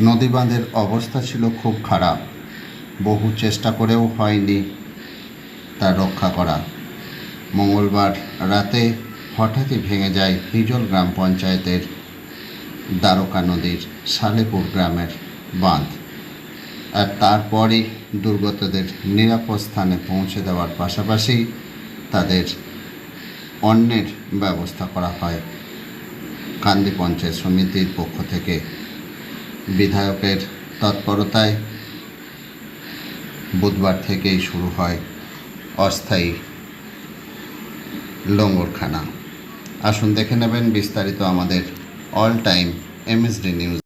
নদীবাঁধের অবস্থা ছিল খুব খারাপ। বহু চেষ্টা করেও হয়নি তা রক্ষা করা। মঙ্গলবার রাতে হঠাৎই ভেঙে যায় হিজল গ্রাম পঞ্চায়েতের দ্বারকা নদীর সালেপুর গ্রামের বাঁধ। আর তারপরই দুর্গতদের নিরাপদ স্থানে পৌঁছে দেওয়ার পাশাপাশি তাদের অন্যের ব্যবস্থা করা হয়। কান্দি পঞ্চায়েত সমিতির পক্ষ থেকে বিধায়কের তৎপরতায় বুধবার থেকেই শুরু হয় অস্থায়ী লঙ্গরখানা। আসুন দেখে নেবেন বিস্তারিত আমাদের অল টাইম এমএসডি নিউজ।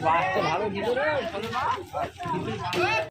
বাসটা ভালো ভিতরে